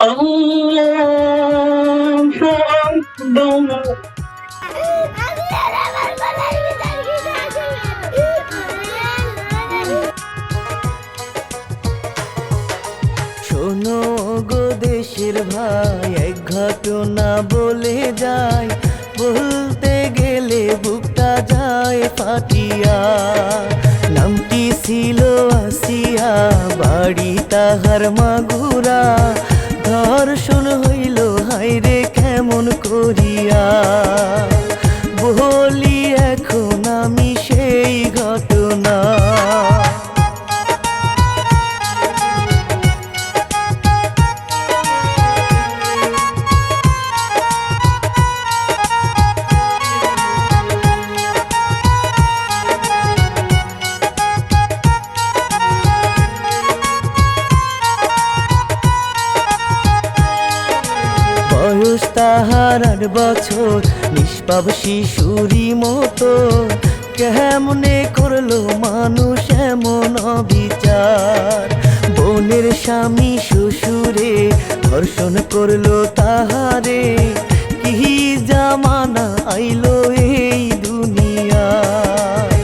الله أكبر শোনো গো দেশের ভাই এক ঘটনা বলে যায় বলতে গেলে বুকটা যায় ফাটিয়া নামটি ছিল আসিয়া বাড়ি তাহার মাগুরা ধর্ষণ হইল হাইরে কেমন করিয়া। বছর নিষ্পাপ শিশুরি মতো। কেমনে করল মানুষ এমন অবিচার? বোনের স্বামী শ্বশুরে ধর্ষণ করল তাহারে। কি জামানা আইলো এই দুনিয়ায়?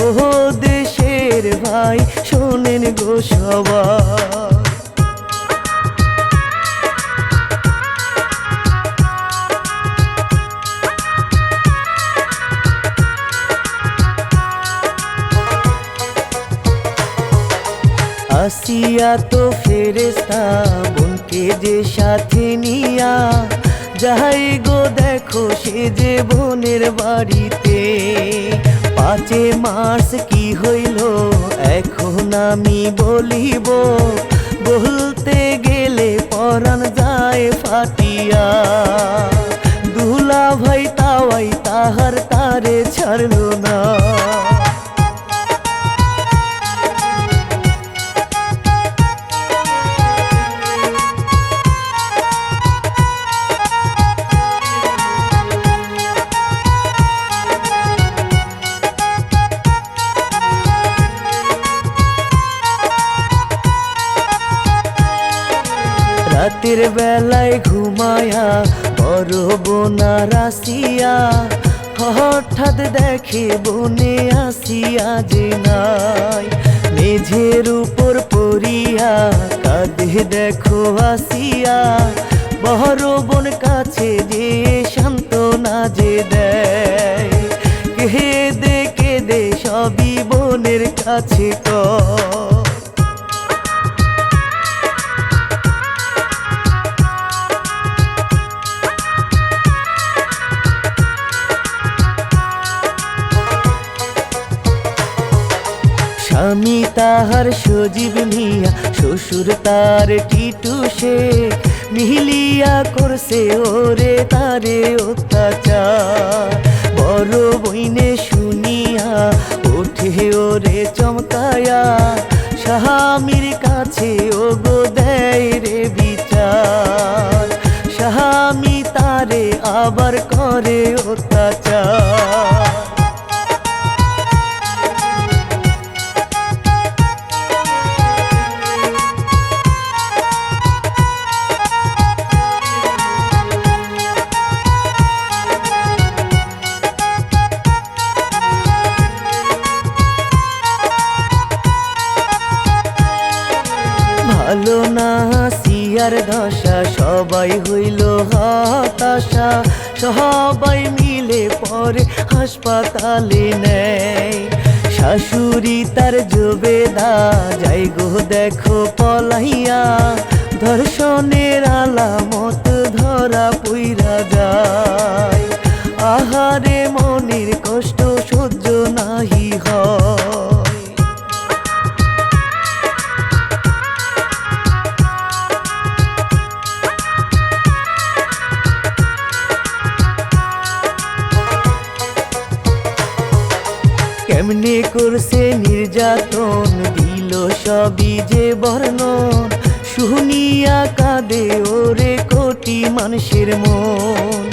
ও দেশের ভাই, শোনেন গো সবাই। আসিয়া তো ফেরেস্তা বোনকে যে সাথে নিয়া যাই গো দেখো সে যে বোনের বাড়িতে। পাঁচে মাস কি হইল এখন আমি বলিব, বলতে গেলে পরাণ যায় ফাটিয়া। দুলা ভাই তাওয়াই তাহার তারে ছাড়লো না। রাতের বেলায় ঘুমায়া বড় বোনা রাশিয়া। হঠাৎ দেখে বনে আসিয়া যে নাই। মেঝের উপর পড়িয়া কাঁদে দেখো আসিয়া। বড় বোন কাছে যে সান্ত্বনা যে দেয়। কেঁদে কেঁদে সবই বোনের কাছে কয় তাহার সজীব মিয়া, শ্বশুর তার টিটু সে। মিলিয়া করছে ওরে তারে অত্যাচার। বড় বইনে শুনিয়া ওঠে ওরে চমকায়া। স্বামীর কাছে ও গো দেয় রে বিচার। স্বামী তারে আবার করে অত্যাচার। সিয়ার দশা, সবাই হইল হতাশা। সবাই মিলে পরে হাসপাতালে নেয়। শাশুড়ি তার জবেদা, যাই গো দেখো পলাইয়া। ধর্ষণের আলামত ধরা পুইরা যায়। আহারে মনের কষ্ট সহ্য নাহি হয়। করছে নির্যাতন দিল সবই যে বর্ণন। শুনিয়া কাঁদে ওরে কোটি মানুষের মন।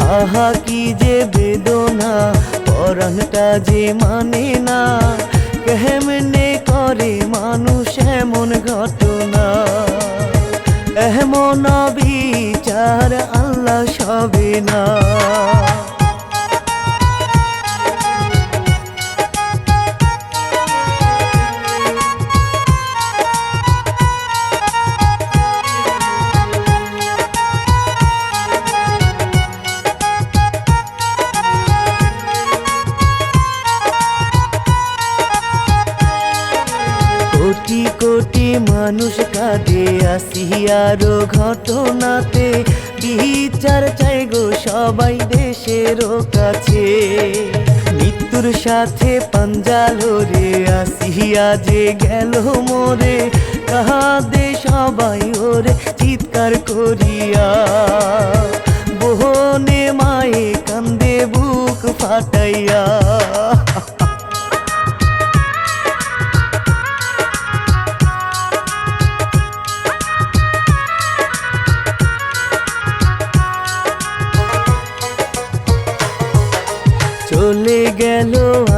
আহা, কি যে বেদনা, পরাণটা যে মানে না। কেমনে করে মানুষ এমন ঘটনা? এমন বিচার আল্লাহ সবে আসিয়ারো ঘটনাতে বিচার চাই গো সবাই দেশের কাছে। মৃত্যুর সাথে পাঞ্জালো রে আসিয়া যে গেল মোরে কাহাদে সবাই ওরে, চিৎকার করিয়া। বহনে মায়ে কান্দে বুক ফাটাইয়া।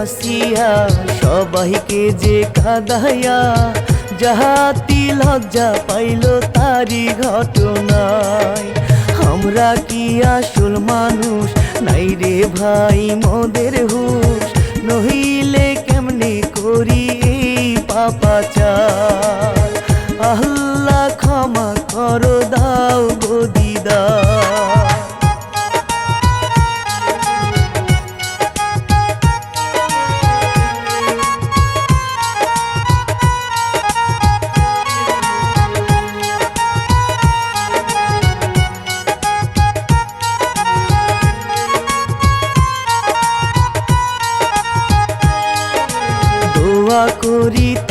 আসিয়া সবাইকে যে কাদাইয়া যাহাতি লজ্জা পাইল তারি ঘটনায়। আমরা কি আসল মানুষ? নাই রে ভাই, মোদের হুশ। নহিলে কেমনে করি এই পাপাচার? আল্লাহ ক্ষমা করো, দাও গো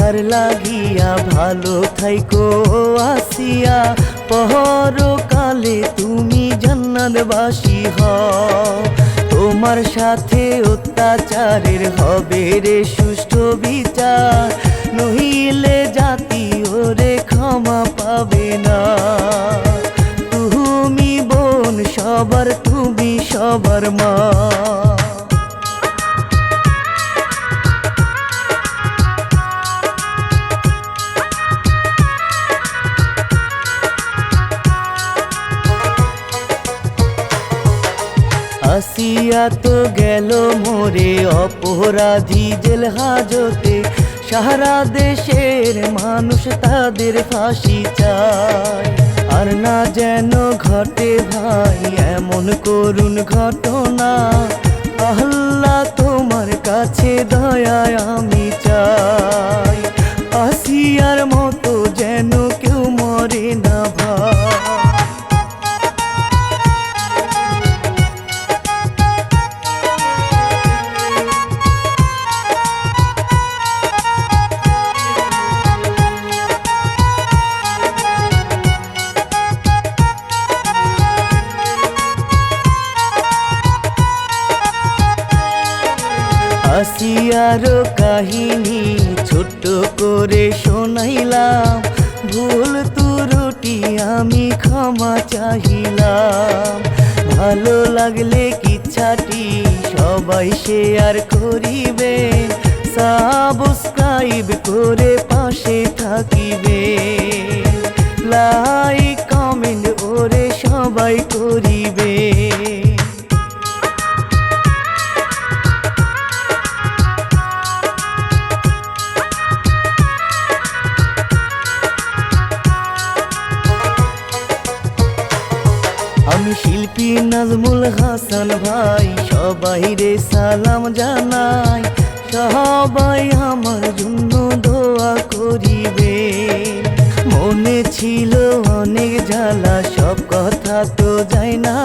তার লাগিয়া ভালো থাইকো আসিয়া পহর কালে তুমি জান্নাতবাসী হও। তোমার সাথে অত্যাচারের হবে রে সুষ্ঠু বিচার, নহিলে জাতি ওরে ক্ষমা পাবে না। তুমি বোন, সবার, তুমি সবার মা। আসিয়া তো গেল মোরে অপরাধী জেল হাজতে। সারা দেশের মানুষ তাদের ফাঁসি চায়। আর না যেন ঘটে ভাই এমন করুন ঘটনা। আল্লাহ তোমার কাছে দয়ায় আমি চাই। আসিয়ার মতো আসিয়ারও কাহিনী ছোট্ট করে শোনাইলাম। ভুল তুরুটি আমি ক্ষমা চাহিলাম। ভালো লাগলে কিচ্ছাটি সবাই শেয়ার করিবে। সাবস্ক্রাইব করে পাশে থাকিবে। লাইক, কমেন্ট ওরে সবাই করিবে। হাসান ভাই, সবাই রে সালাম জানাই। সবাই আমার জন্য দোয়া করিবে। মনে ছিল অনেক জ্বালা, সব কথা তো যায় না